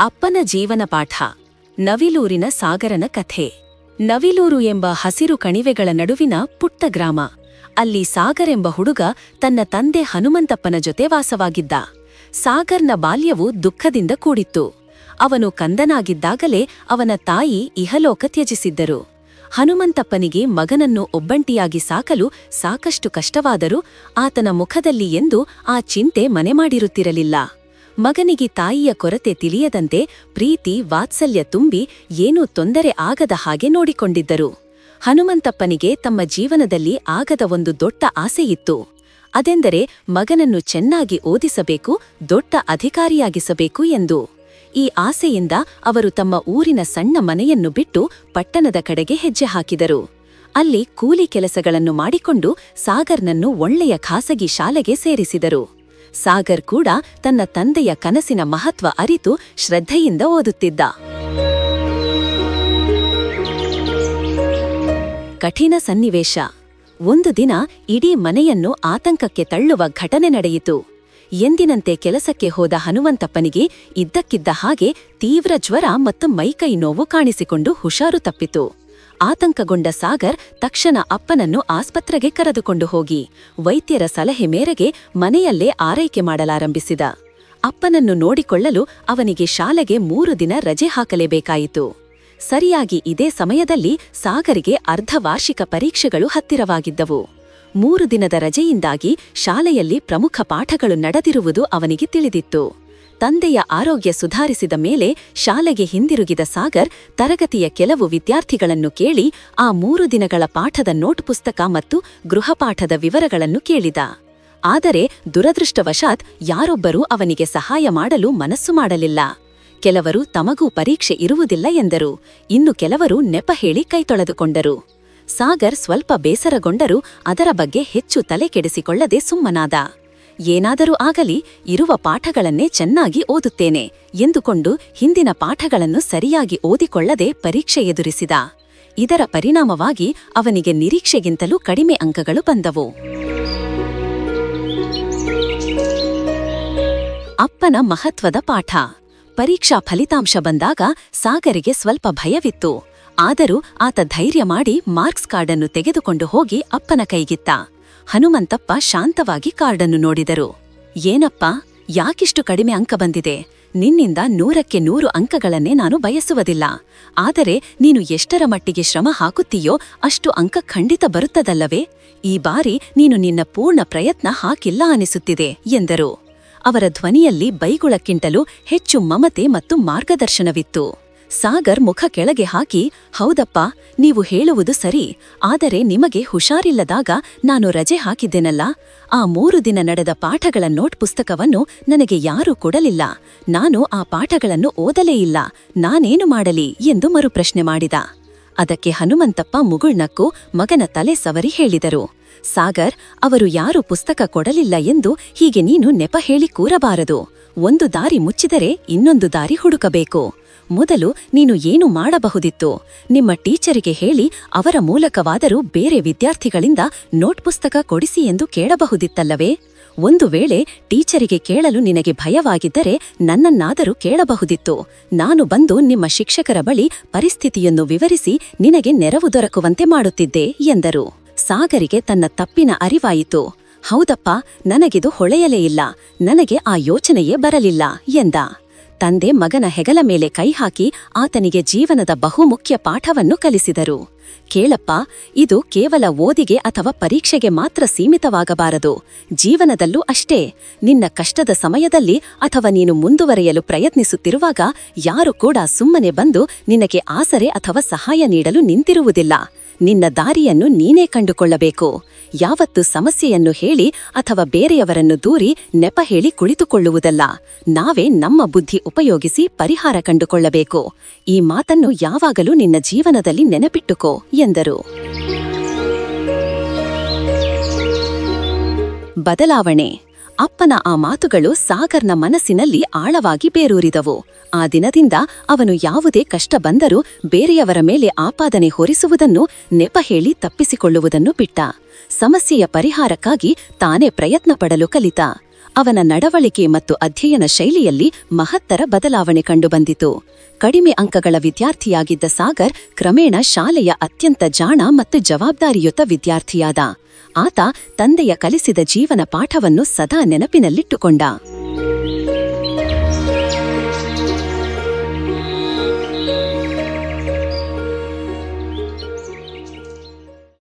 ಅಪ್ಪನ ಜೀವನ ಪಾಠ. ನವಿಲೂರಿನ ಸಾಗರನ ಕಥೆ. ನವಿಲೂರು ಎಂಬ ಹಸಿರು ಕಣಿವೆಗಳ ನಡುವಿನ ಪುಟ್ಟ ಗ್ರಾಮ. ಅಲ್ಲಿ ಸಾಗರ್ ಎಂಬ ಹುಡುಗ ತನ್ನ ತಂದೆ ಹನುಮಂತಪ್ಪನ ಜೊತೆ ವಾಸವಾಗಿದ್ದ. ಸಾಗರ್ನ ಬಾಲ್ಯವು ದುಃಖದಿಂದ ಕೂಡಿತ್ತು. ಅವನು ಕಂದನಾಗಿದ್ದಾಗಲೇ ಅವನ ತಾಯಿ ಇಹಲೋಕ ತ್ಯಜಿಸಿದ್ದರು. ಹನುಮಂತಪ್ಪನಿಗೆ ಮಗನನ್ನು ಒಬ್ಬಂಟಿಯಾಗಿ ಸಾಕಲು ಸಾಕಷ್ಟು ಕಷ್ಟವಾದರೂ ಆತನ ಮುಖದಲ್ಲಿ ಎಂದು ಆ ಚಿಂತೆ ಮನೆಮಾಡಿರುತ್ತಿರಲಿಲ್ಲ ಮಗನಿಗೆ ತಾಯಿಯ ಕೊರತೆ ತಿಳಿಯದಂತೆ ಪ್ರೀತಿ, ವಾತ್ಸಲ್ಯ ತುಂಬಿ ಏನೂ ತೊಂದರೆ ಆಗದ ಹಾಗೆ ನೋಡಿಕೊಂಡಿದ್ದರು. ಹನುಮಂತಪ್ಪನಿಗೆ ತಮ್ಮ ಜೀವನದಲ್ಲಿ ಆಗದ ಒಂದು ದೊಡ್ಡ ಆಸೆಯಿತ್ತು ಅದೆಂದರೆ ಮಗನನ್ನು ಚೆನ್ನಾಗಿ ಓದಿಸಬೇಕು, ದೊಡ್ಡ ಅಧಿಕಾರಿಯಾಗಿಸಬೇಕು ಎಂದು. ಈ ಆಸೆಯಿಂದ ಅವರು ತಮ್ಮ ಊರಿನ ಸಣ್ಣ ಮನೆಯನ್ನು ಬಿಟ್ಟು ಪಟ್ಟಣದ ಕಡೆಗೆ ಹೆಜ್ಜೆ ಹಾಕಿದರು. ಅಲ್ಲಿ ಕೂಲಿ ಕೆಲಸಗಳನ್ನು ಮಾಡಿಕೊಂಡು ಸಾಗರ್ನನ್ನು ಒಳ್ಳೆಯ ಖಾಸಗಿ ಶಾಲೆಗೆ ಸೇರಿಸಿದರು. ಸಾಗರ್ ಕೂಡ ತನ್ನ ತಂದೆಯ ಕನಸಿನ ಮಹತ್ವ ಅರಿತು ಶ್ರದ್ಧೆಯಿಂದ ಓದುತ್ತಿದ್ದ. ಕಠಿಣ ಸನ್ನಿವೇಶ. ಒಂದು ದಿನ ಇಡೀ ಮನೆಯನ್ನು ಆತಂಕಕ್ಕೆ ತಳ್ಳುವ ಘಟನೆ ನಡೆಯಿತು. ಎಂದಿನಂತೆ ಕೆಲಸಕ್ಕೆ ಹೋದ ಹನುಮಂತಪ್ಪನಿಗೆ ಇದ್ದಕ್ಕಿದ್ದ ಹಾಗೆ ತೀವ್ರ ಜ್ವರ ಮತ್ತು ಮೈಕೈ ನೋವು ಕಾಣಿಸಿಕೊಂಡು ಹುಷಾರು ತಪ್ಪಿತು. ಆತಂಕಗೊಂಡ ಸಾಗರ್ ತಕ್ಷಣ ಅಪ್ಪನನ್ನು ಆಸ್ಪತ್ರೆಗೆ ಕರೆದುಕೊಂಡು ಹೋಗಿ. ವೈದ್ಯರ ಸಲಹೆ ಮೇರೆಗೆ ಮನೆಯಲ್ಲೇ ಆರೈಕೆ ಮಾಡಲಾರಂಭಿಸಿದ. ಅಪ್ಪನನ್ನು ನೋಡಿಕೊಳ್ಳಲು ಅವನಿಗೆ ಶಾಲೆಗೆ ಮೂರು ದಿನ ರಜೆ ಹಾಕಲೇಬೇಕಾಯಿತು. ಸರಿಯಾಗಿ ಇದೇ ಸಮಯದಲ್ಲಿ ಸಾಗರಿಗೆ ಅರ್ಧವಾರ್ಷಿಕ ಪರೀಕ್ಷೆಗಳು ಹತ್ತಿರವಾಗಿದ್ದವು. ಮೂರು ದಿನದ ರಜೆಯಿಂದಾಗಿ ಶಾಲೆಯಲ್ಲಿ ಪ್ರಮುಖ ಪಾಠಗಳು ನಡೆದಿರುವುದು ಅವನಿಗೆ ತಿಳಿದಿತ್ತು. ತಂದೆಯ ಆರೋಗ್ಯ ಸುಧಾರಿಸಿದ ಮೇಲೆ ಶಾಲೆಗೆ ಹಿಂದಿರುಗಿದ ಸಾಗರ್ ತರಗತಿಯ ಕೆಲವು ವಿದ್ಯಾರ್ಥಿಗಳನ್ನು ಕೇಳಿ ಆ ಮೂರು ದಿನಗಳ ಪಾಠದ ನೋಟ್ ಪುಸ್ತಕ ಮತ್ತು ಗೃಹಪಾಠದ ವಿವರಗಳನ್ನು ಕೇಳಿದ. ಆದರೆ ದುರದೃಷ್ಟವಶಾತ್ ಯಾರೊಬ್ಬರೂ ಅವನಿಗೆ ಸಹಾಯ ಮಾಡಲು ಮನಸ್ಸು ಮಾಡಲಿಲ್ಲ. ಕೆಲವರು ತಮಗೂ ಪರೀಕ್ಷೆ ಇರುವುದಿಲ್ಲ ಎಂದರು. ಇನ್ನು ಕೆಲವರು ನೆಪ ಹೇಳಿ ಕೈತೊಳೆದುಕೊಂಡರು ಸಾಗರ್ ಸ್ವಲ್ಪ ಬೇಸರಗೊಂಡರೂ, ಅದರ ಬಗ್ಗೆ ಹೆಚ್ಚು ತಲೆ ಕೆಡಿಸಿಕೊಳ್ಳದೆ ಸುಮ್ಮನಾದ. ಏನಾದರೂ ಆಗಲಿ ಇರುವ ಪಾಠಗಳನ್ನೇ ಚೆನ್ನಾಗಿ ಓದುತ್ತೇನೆ ಎಂದುಕೊಂಡು ಹಿಂದಿನ ಪಾಠಗಳನ್ನು ಸರಿಯಾಗಿ ಓದಿಕೊಳ್ಳದೆ ಪರೀಕ್ಷೆ ಎದುರಿಸಿದ. ಇದರ ಪರಿಣಾಮವಾಗಿ ಅವನಿಗೆ ನಿರೀಕ್ಷೆಗಿಂತಲೂ ಕಡಿಮೆ ಅಂಕಗಳು ಬಂದವು. ಅಪ್ಪನ ಮಹತ್ವದ ಪಾಠ. ಪರೀಕ್ಷಾ ಫಲಿತಾಂಶ ಬಂದಾಗ ಸಾಗರಿಗೆ ಸ್ವಲ್ಪ ಭಯವಿತ್ತು. ಆದರೂ ಆತ ಧೈರ್ಯ ಮಾಡಿ ಮಾರ್ಕ್ಸ್ ಕಾರ್ಡನ್ನು ತೆಗೆದುಕೊಂಡು ಹೋಗಿ ಅಪ್ಪನ ಕೈಗಿತ್ತ. ಹನುಮಂತಪ್ಪ ಶಾಂತವಾಗಿ ಕಾರ್ಡನ್ನು ನೋಡಿದರು. ಏನಪ್ಪ, ಯಾಕಿಷ್ಟು ಕಡಿಮೆ ಅಂಕ ಬಂದಿದೆ? ನಿನ್ನಿಂದ ನೂರಕ್ಕೆ ನೂರು ಅಂಕಗಳನ್ನೇ ನಾನು ಬಯಸುವುದಿಲ್ಲ. ಆದರೆ ನೀನು ಎಷ್ಟರ ಮಟ್ಟಿಗೆ ಶ್ರಮ ಹಾಕುತ್ತೀಯೋ ಅಷ್ಟು ಅಂಕ ಖಂಡಿತ ಬರುತ್ತದಲ್ಲವೇ? ಈ ಬಾರಿ ನೀನು ನಿನ್ನ ಪೂರ್ಣ ಪ್ರಯತ್ನ ಹಾಕಿಲ್ಲ ಅನಿಸುತ್ತಿದೆ, ಎಂದರು. ಅವರ ಧ್ವನಿಯಲ್ಲಿ ಬೈಗುಳಕ್ಕಿಂತಲೂ ಹೆಚ್ಚು ಮಮತೆ ಮತ್ತು ಮಾರ್ಗದರ್ಶನವಿತ್ತು. ಸಾಗರ್ ಮುಖ ಕೆಳಗೆ ಹಾಕಿ, ಹೌದಪ್ಪ, ನೀವು ಹೇಳುವುದು ಸರಿ, ಆದರೆ ನಿಮಗೆ ಹುಷಾರಿಲ್ಲದಾಗ ನಾನು ರಜೆ ಹಾಕಿದ್ದೆನಲ್ಲ. ಆ ಮೂರು ದಿನ ನಡೆದ ಪಾಠಗಳ ನೋಟ್ ಪುಸ್ತಕವನ್ನು ನನಗೆ ಯಾರೂ ಕೊಡಲಿಲ್ಲ. ನಾನು ಆ ಪಾಠಗಳನ್ನು ಓದಲೇ ಇಲ್ಲ. ನಾನೇನು ಮಾಡಲಿ? ಎಂದು ಮರುಪ್ರಶ್ನೆ ಮಾಡಿದ. ಅದಕ್ಕೆ ಹನುಮಂತಪ್ಪ ಮುಗುಳ್ನಕ್ಕು ಮಗನ ತಲೆ ಸವರಿ ಹೇಳಿದರು. ಸಾಗರ್, ಅವರು ಯಾರು ಪುಸ್ತಕ ಕೊಡಲಿಲ್ಲ ಎಂದು ಹೀಗೆ ನೀನು ನೆಪ ಹೇಳಿ ಕೂರಬಾರದು. ಒಂದು ದಾರಿ ಮುಚ್ಚಿದರೆ ಇನ್ನೊಂದು ದಾರಿ ಹುಡುಕಬೇಕು. ಮೊದಲು ನೀನು ಏನು ಮಾಡಬಹುದಿತ್ತು? ನಿಮ್ಮ ಟೀಚರಿಗೆ ಹೇಳಿ ಅವರ ಮೂಲಕವಾದರೂ ಬೇರೆ ವಿದ್ಯಾರ್ಥಿಗಳಿಂದ ನೋಟ್ ಪುಸ್ತಕ ಕೊಡಿಸಿ ಎಂದು ಕೇಳಬಹುದಿತ್ತಲ್ಲವೇ? ಒಂದು ವೇಳೆ ಟೀಚರಿಗೆ ಕೇಳಲು ನಿನಗೆ ಭಯವಾಗಿದ್ದರೆ ನನ್ನನ್ನಾದರೂ ಕೇಳಬಹುದಿತ್ತು. ನಾನು ಬಂದು ನಿಮ್ಮ ಶಿಕ್ಷಕರ ಬಳಿ ಪರಿಸ್ಥಿತಿಯನ್ನು ವಿವರಿಸಿ ನಿನಗೆ ನೆರವು ದೊರಕುವಂತೆ ಮಾಡುತ್ತಿದ್ದೆ ಎಂದರು. ಸಾಗರಿಗೆ ತನ್ನ ತಪ್ಪಿನ ಅರಿವಾಯಿತು. ಹೌದಪ್ಪ, ನನಗಿದು ಹೊಳೆಯಲೇ ಇಲ್ಲ. ನನಗೆ ಆ ಯೋಚನೆಯೇ ಬರಲಿಲ್ಲ ಎಂದ. ತಂದೆ ಮಗನ ಹೆಗಲ ಮೇಲೆ ಕೈ ಹಾಕಿ ಆತನಿಗೆ ಜೀವನದ ಬಹುಮುಖ್ಯ ಪಾಠವನ್ನು ಕಲಿಸಿದರು. ಕೇಳಪ್ಪ, ಇದು ಕೇವಲ ಓದಿಗೆ ಅಥವಾ ಪರೀಕ್ಷೆಗೆ ಮಾತ್ರ ಸೀಮಿತವಾಗಬಾರದು. ಜೀವನದಲ್ಲೂ ಅಷ್ಟೇ. ನಿನ್ನ ಕಷ್ಟದ ಸಮಯದಲ್ಲಿ ಅಥವಾ ನೀನು ಮುಂದುವರೆಯಲು ಪ್ರಯತ್ನಿಸುತ್ತಿರುವಾಗ ಯಾರು ಕೂಡ ಸುಮ್ಮನೆ ಬಂದು ನಿನಗೆ ಆಸರೆ ಅಥವಾ ಸಹಾಯ ನೀಡಲು ನಿಂತಿರುವುದಿಲ್ಲ. ನಿನ್ನ ದಾರಿಯನ್ನು ನೀನೇ ಕಂಡುಕೊಳ್ಳಬೇಕು. ಯಾವತ್ತು ಸಮಸ್ಯೆಯನ್ನು ಹೇಳಿ ಅಥವಾ ಬೇರೆಯವರನ್ನು ದೂರಿ ನೆಪ ಹೇಳಿ ಕುಳಿತುಕೊಳ್ಳುವುದಲ್ಲ. ನಾವೇ ನಮ್ಮ ಬುದ್ಧಿ ಉಪಯೋಗಿಸಿ ಪರಿಹಾರ ಕಂಡುಕೊಳ್ಳಬೇಕು. ಈ ಮಾತನ್ನು ಯಾವಾಗಲೂ ನಿನ್ನ ಜೀವನದಲ್ಲಿ ನೆನಪಿಟ್ಟುಕೋ. ಎಂದರು. ಬದಲಾವಣೆ. ಅಪ್ಪನ ಆ ಮಾತುಗಳು ಸಾಗರ್ನ ಮನಸ್ಸಿನಲ್ಲಿ ಆಳವಾಗಿ ಬೇರೂರಿದವು. ಆ ದಿನದಿಂದ ಅವನು ಯಾವುದೇ ಕಷ್ಟ ಬಂದರೂ ಬೇರೆಯವರ ಮೇಲೆ ಆಪಾದನೆ ಹೊರಿಸುವುದನ್ನು ನೆಪ ಹೇಳಿ ತಪ್ಪಿಸಿಕೊಳ್ಳುವುದನ್ನು ಬಿಟ್ಟ. ಸಮಸ್ಯೆಯ ಪರಿಹಾರಕ್ಕಾಗಿ ತಾನೇ ಪ್ರಯತ್ನ ಪಡಲು ಕಲಿತ. ಅವನ ನಡವಳಿಕೆ ಮತ್ತು ಅಧ್ಯಯನ ಶೈಲಿಯಲ್ಲಿ ಮಹತ್ತರ ಬದಲಾವಣೆ ಕಂಡುಬಂದಿತು. ಕಡಿಮೆ ಅಂಕಗಳ ವಿದ್ಯಾರ್ಥಿಯಾಗಿದ್ದ ಸಾಗರ್ ಕ್ರಮೇಣ ಶಾಲೆಯ ಅತ್ಯಂತ ಜಾಣ ಮತ್ತು ಜವಾಬ್ದಾರಿಯುತ ವಿದ್ಯಾರ್ಥಿಯಾದ. ಆತ ತಂದೆಯ ಕಲಿಸಿದ ಜೀವನ ಪಾಠವನ್ನು ಸದಾ ನೆನಪಿನಲ್ಲಿಟ್ಟುಕೊಂಡ.